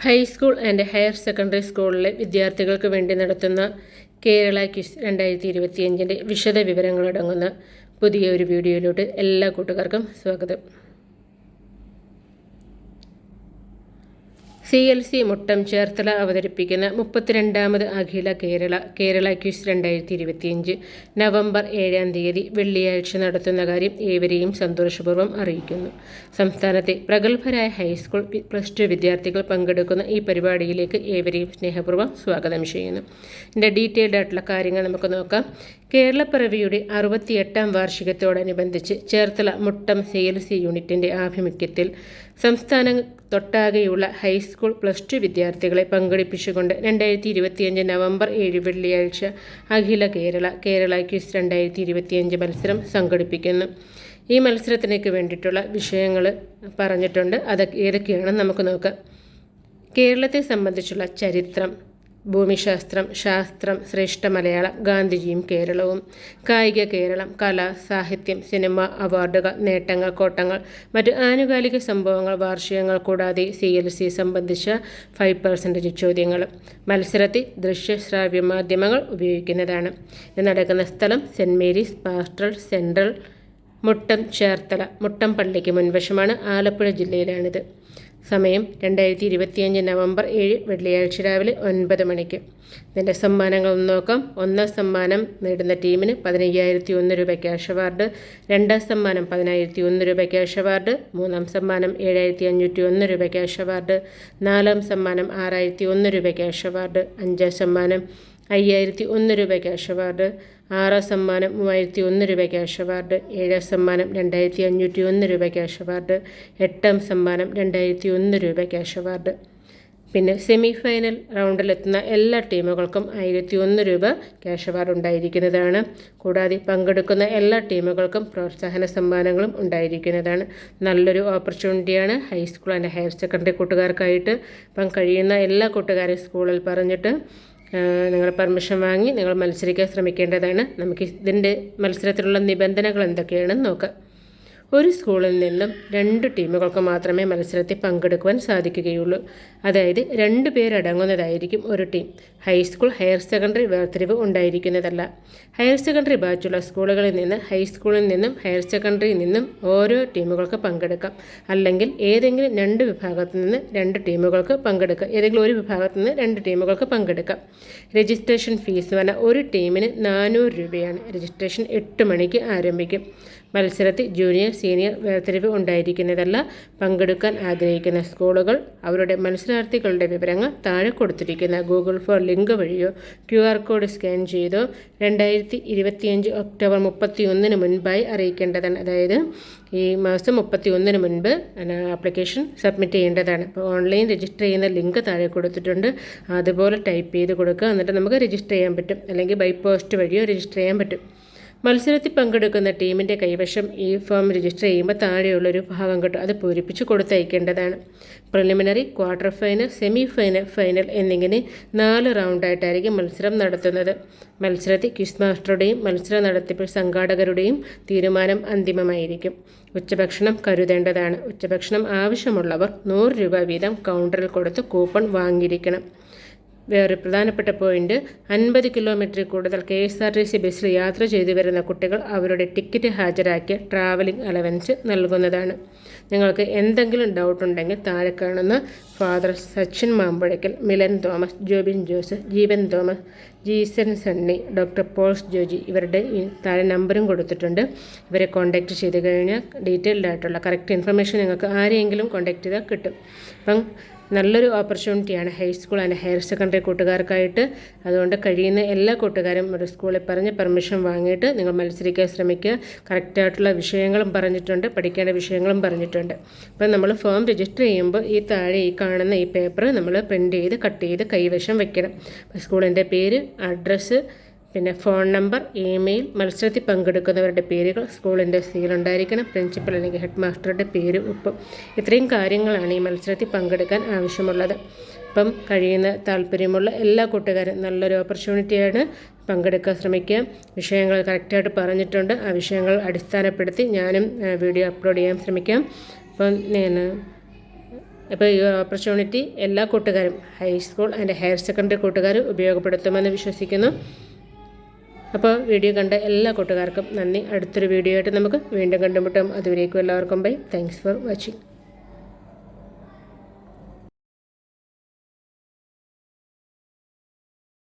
High school and higher secondary സ്കൂളിലെ വിദ്യാർത്ഥികൾക്ക് വേണ്ടി നടത്തുന്ന കേരള ക്വിസ് രണ്ടായിരത്തി ഇരുപത്തിയഞ്ചിന്റെ വിശദ വിവരങ്ങളടങ്ങുന്ന പുതിയ ഒരു വീഡിയോയിലോട്ട് എല്ലാ കൂട്ടുകാർക്കും സ്വാഗതം. C L C Muttam Cherthala അവതരിപ്പിക്കുന്ന മുപ്പത്തിരണ്ടാമത് അഖില കേരള കേരള ക്യൂസ് രണ്ടായിരത്തി ഇരുപത്തിയഞ്ച് നവംബർ ഏഴാം തീയതി വെള്ളിയാഴ്ച നടത്തുന്ന കാര്യം ഏവരെയും സന്തോഷപൂർവം അറിയിക്കുന്നു. സംസ്ഥാനത്തെ പ്രഗത്ഭരായ ഹൈസ്കൂൾ പ്ലസ് ടു വിദ്യാർത്ഥികൾ പങ്കെടുക്കുന്ന ഈ പരിപാടിയിലേക്ക് ഏവരെയും സ്നേഹപൂർവം സ്വാഗതം ചെയ്യുന്നു. ഇതിന്റെ ഡീറ്റെയിൽഡ് ആയിട്ടുള്ള കാര്യങ്ങൾ നമുക്ക് നോക്കാം. കേരളപ്പിറവിയുടെ അറുപത്തിയെട്ടാം വാർഷികത്തോടനുബന്ധിച്ച് Cherthala Muttam C L C യൂണിറ്റിന്റെ ആഭിമുഖ്യത്തിൽ സംസ്ഥാന തൊട്ടാകെയുള്ള ഹൈസ്കൂൾ പ്ലസ് ടു വിദ്യാർത്ഥികളെ പങ്കെടുപ്പിച്ചുകൊണ്ട് രണ്ടായിരത്തി ഇരുപത്തിയഞ്ച് നവംബർ ഏഴ് വെള്ളിയാഴ്ച അഖില കേരള കേരള ക്വിസ് രണ്ടായിരത്തി ഇരുപത്തിയഞ്ച് മത്സരം സംഘടിപ്പിക്കുന്നു. ഈ മത്സരത്തിനേക്ക് വേണ്ടിയിട്ടുള്ള വിഷയങ്ങൾ പറഞ്ഞിട്ടുണ്ട്. അത് ഏതൊക്കെയാണെന്ന് നമുക്ക് നോക്കാം. കേരളത്തെ സംബന്ധിച്ചുള്ള ചരിത്രം. ഭൂമിശാസ്ത്രം ശാസ്ത്രം ശ്രേഷ്ഠ മലയാളം ഗാന്ധിജിയും കേരളവും. കായിക കേരളം കല സാഹിത്യം സിനിമ അവാർഡുകൾ നേട്ടങ്ങൾ കോട്ടങ്ങൾ മറ്റ് ആനുകാലിക സംഭവങ്ങൾ വാർഷികങ്ങൾ കൂടാതെ സി എൽ സി സംബന്ധിച്ച ഫൈവ് പെർസെന്റേജ് ചോദ്യങ്ങൾ മത്സരത്തിൽ ദൃശ്യ ശ്രാവ്യ മാധ്യമങ്ങൾ ഉപയോഗിക്കുന്നതാണ്. ഇത് നടക്കുന്ന സ്ഥലം saint Mary's pastoral central Muttam Cherthala Muttam പള്ളിക്ക് മുൻവശമാണ് ആലപ്പുഴ ജില്ലയിലാണിത്. സമയം രണ്ടായിരത്തി ഇരുപത്തിയഞ്ച് നവംബർ ഏഴ് വെള്ളിയാഴ്ച രാവിലെ ഒൻപത് മണിക്ക്. ഇതിന്റെ സമ്മാനങ്ങൾ നോക്കാം. ഒന്നാം സമ്മാനം നേടുന്ന ടീമിന് പതിനയ്യായിരത്തി ഒന്ന് രൂപ ക്യാഷ് അവാർഡ് രണ്ടാം സമ്മാനം പതിനായിരത്തി ഒന്ന് രൂപ ക്യാഷ് അവാർഡ് മൂന്നാം സമ്മാനം ഏഴായിരത്തി അഞ്ഞൂറ്റി ഒന്ന് രൂപ ക്യാഷ് അവാർഡ് നാലാം സമ്മാനം ആറായിരത്തി ഒന്ന് രൂപ ക്യാഷ് അവാർഡ് അഞ്ചാം സമ്മാനം അയ്യായിരത്തി ഒന്ന് രൂപ ക്യാഷ് അവാർഡ്. ആറാം സമ്മാനം മൂവായിരത്തി ഒന്ന് രൂപ ക്യാഷ് അവാർഡ്. ഏഴാം സമ്മാനം രണ്ടായിരത്തി അഞ്ഞൂറ്റി ഒന്ന് രൂപ ക്യാഷ് അവാർഡ്. എട്ടാം സമ്മാനം രണ്ടായിരത്തി ഒന്ന് രൂപ ക്യാഷ് അവാർഡ്. പിന്നെ സെമി ഫൈനൽ റൗണ്ടിലെത്തുന്ന എല്ലാ ടീമുകൾക്കും ആയിരത്തി ഒന്ന് രൂപ ക്യാഷ് അവാർഡ് ഉണ്ടായിരിക്കുന്നതാണ്. കൂടാതെ പങ്കെടുക്കുന്ന എല്ലാ ടീമുകൾക്കും പ്രോത്സാഹന സമ്മാനങ്ങളും ഉണ്ടായിരിക്കുന്നതാണ്. നല്ലൊരു ഓപ്പർച്യൂണിറ്റിയാണ് high school and higher secondary കൂട്ടുകാർക്കായിട്ട്. ഇപ്പം കഴിയുന്ന എല്ലാ കൂട്ടുകാരും സ്കൂളിൽ പറഞ്ഞിട്ട് നിങ്ങൾ പെർമിഷൻ വാങ്ങി നിങ്ങൾ മത്സരിക്കാൻ ശ്രമിക്കേണ്ടതാണ്. നമുക്ക് ഇതിന്റെ മത്സരത്തിലുള്ള നിബന്ധനകൾ എന്തൊക്കെയാണെന്ന് നോക്കാം. ഒരു സ്കൂളിൽ നിന്നും രണ്ട് ടീമുകൾക്ക് മാത്രമേ മത്സരത്തിൽ പങ്കെടുക്കുവാൻ സാധിക്കുകയുള്ളൂ. അതായത് രണ്ട് പേരടങ്ങുന്നതായിരിക്കും ഒരു ടീം. ഹൈസ്കൂൾ ഹയർ സെക്കൻഡറി വേർതിരിവ് ഉണ്ടായിരിക്കുന്നതല്ല. ഹയർ സെക്കൻഡറി ബാച്ചുള്ള സ്കൂളുകളിൽ നിന്ന് ഹൈസ്കൂളിൽ നിന്നും ഹയർ സെക്കൻഡറിയിൽ നിന്നും ഓരോ ടീമുകൾക്ക് പങ്കെടുക്കാം. അല്ലെങ്കിൽ ഏതെങ്കിലും രണ്ട് വിഭാഗത്തിൽ നിന്ന് രണ്ട് ടീമുകൾക്ക് പങ്കെടുക്കാം. ഏതെങ്കിലും ഒരു വിഭാഗത്തിൽ നിന്ന് രണ്ട് ടീമുകൾക്ക് പങ്കെടുക്കാം. രജിസ്ട്രേഷൻ ഫീസ് പറഞ്ഞാൽ ഒരു ടീമിന് നാനൂറ് രൂപയാണ്. രജിസ്ട്രേഷൻ എട്ട് മണിക്ക് ആരംഭിക്കും. മത്സരത്തിൽ ജൂനിയർ സീനിയർ വേർതിരിവ് ഉണ്ടായിരിക്കുന്നതല്ല പങ്കെടുക്കാൻ ആഗ്രഹിക്കുന്ന സ്കൂളുകൾ. അവരുടെ മത്സരാർത്ഥികളുടെ വിവരങ്ങൾ താഴെ കൊടുത്തിരിക്കുന്ന ഗൂഗിൾ ഫോർ ലിങ്ക് വഴിയോ ക്യു ആർ കോഡ് സ്കാൻ ചെയ്തോ രണ്ടായിരത്തി ഇരുപത്തിയഞ്ച് ഒക്ടോബർ മുപ്പത്തി ഒന്നിന് മുൻപായി അറിയിക്കേണ്ടതാണ്. അതായത് ഈ മാസം മുപ്പത്തി ഒന്നിന് മുൻപ് ആപ്ലിക്കേഷൻ സബ്മിറ്റ് ചെയ്യേണ്ടതാണ്. അപ്പോൾ ഓൺലൈൻ രജിസ്റ്റർ ചെയ്യുന്ന ലിങ്ക് താഴെ കൊടുത്തിട്ടുണ്ട്. അതുപോലെ ടൈപ്പ് ചെയ്ത് കൊടുക്കുക. എന്നിട്ട് നമുക്ക് രജിസ്റ്റർ ചെയ്യാൻ പറ്റും. അല്ലെങ്കിൽ ബൈ പോസ്റ്റ് വഴിയോ രജിസ്റ്റർ ചെയ്യാൻ പറ്റും. മത്സരത്തിൽ പങ്കെടുക്കുന്ന ടീമിന്റെ കൈവശം ഈ ഫോം രജിസ്റ്റർ ചെയ്യുമ്പോൾ താഴെയുള്ളൊരു ഭാഗം കിട്ടും അത് പൂരിപ്പിച്ച് കൊടുത്തയക്കേണ്ടതാണ്. Preliminary quarter final semi final final എന്നിങ്ങനെ നാല് റൗണ്ടായിട്ടായിരിക്കും മത്സരം നടത്തുന്നത്. മത്സരത്തിൽ ക്വിസ് മാസ്റ്ററുടെയും മത്സര നടത്തിപ്പ് സംഘാടകരുടെയും തീരുമാനം അന്തിമമായിരിക്കും. ഉച്ചഭക്ഷണം കരുതേണ്ടതാണ്. ഉച്ചഭക്ഷണം ആവശ്യമുള്ളവർ നൂറ് രൂപ വീതം കൗണ്ടറിൽ കൊടുത്ത് കൂപ്പൺ വാങ്ങിയിരിക്കണം. വേറെ പ്രധാനപ്പെട്ട പോയിന്റ്. അൻപത് കിലോമീറ്ററിൽ കൂടുതൽ K S R T C ബസ്സിൽ യാത്ര ചെയ്തു വരുന്ന കുട്ടികൾ അവരുടെ ടിക്കറ്റ് ഹാജരാക്കിയ ട്രാവലിംഗ് അലവൻസ് നൽകുന്നതാണ്. നിങ്ങൾക്ക് എന്തെങ്കിലും ഡൗട്ട് ഉണ്ടെങ്കിൽ താഴെ കാണുന്ന ഫാദർ സച്ചിൻ മാമ്പഴക്കൽ മിലൻ തോമസ് ജോബിൻ ജോസഫ് ജീവൻ തോമസ് ജീസൻ സണ്ണി ഡോക്ടർ പോൾസ് ജോജി ഇവരുടെ താഴെ നമ്പറും കൊടുത്തിട്ടുണ്ട്. ഇവരെ കോൺടാക്റ്റ് ചെയ്ത് കഴിഞ്ഞാൽ ഡീറ്റെയിൽഡ് ആയിട്ടുള്ള കറക്റ്റ് ഇൻഫർമേഷൻ നിങ്ങൾക്ക് ആരെയെങ്കിലും കോൺടാക്റ്റ് ചെയ്താൽ കിട്ടും. അപ്പം നല്ലൊരു ഓപ്പർച്യൂണിറ്റിയാണ് high school and higher secondary കൂട്ടുകാർക്കായിട്ട്. അതുകൊണ്ട് കഴിയുന്ന എല്ലാ കൂട്ടുകാരും ഒരു സ്കൂളിൽ പറഞ്ഞ് പെർമിഷൻ വാങ്ങിയിട്ട് നിങ്ങൾ മത്സരിക്കാൻ ശ്രമിക്കുക. കറക്റ്റായിട്ടുള്ള വിഷയങ്ങളും പറഞ്ഞിട്ടുണ്ട് പഠിക്കേണ്ട വിഷയങ്ങളും പറഞ്ഞിട്ടുണ്ട്. അപ്പം നമ്മൾ ഫോം രജിസ്റ്റർ ചെയ്യുമ്പോൾ ഈ താഴെ ഈ കാണുന്ന ഈ പേപ്പർ നമ്മൾ പ്രിന്റ് ചെയ്ത് കട്ട് ചെയ്ത് കൈവശം വെക്കണം. സ്കൂളിന്റെ പേര് അഡ്രസ്സ് പിന്നെ ഫോൺ നമ്പർ ഇമെയിൽ മത്സരത്തിൽ പങ്കെടുക്കുന്നവരുടെ പേരുകൾ സ്കൂളിന്റെ സീലുണ്ടായിരിക്കണം പ്രിൻസിപ്പൽ അല്ലെങ്കിൽ ഹെഡ് മാസ്റ്ററുടെ പേര് ഒപ്പം. ഇത്രയും കാര്യങ്ങളാണ് ഈ മത്സരത്തിൽ പങ്കെടുക്കാൻ ആവശ്യമുള്ളത്. അപ്പം കഴിയുന്ന താല്പര്യമുള്ള എല്ലാ കൂട്ടുകാരും നല്ലൊരു ഓപ്പർച്യൂണിറ്റിയാണ് പങ്കെടുക്കാൻ ശ്രമിക്കുക. വിഷയങ്ങൾ കറക്റ്റായിട്ട് പറഞ്ഞിട്ടുണ്ട്. ആ വിഷയങ്ങൾ അടിസ്ഥാനപ്പെടുത്തി ഞാനും വീഡിയോ അപ്ലോഡ് ചെയ്യാൻ ശ്രമിക്കാം. അപ്പം ഞാൻ അപ്പോൾ ഈ ഓപ്പർച്യൂണിറ്റി എല്ലാ കൂട്ടുകാരും ഹൈസ്കൂൾ ആൻഡ് ഹയർ സെക്കൻഡറി കൂട്ടുകാരും ഉപയോഗപ്പെടുത്തുമെന്ന് വിശ്വസിക്കുന്നു. അപ്പോൾ വീഡിയോ കണ്ട എല്ലാ കൂട്ടുകാർക്കും നന്ദി. അടുത്തൊരു വീഡിയോ ആയിട്ട് നമുക്ക് വീണ്ടും കണ്ടുമുട്ടാം. അതുവരേക്കും എല്ലാവർക്കും ബൈ. Thanks for watching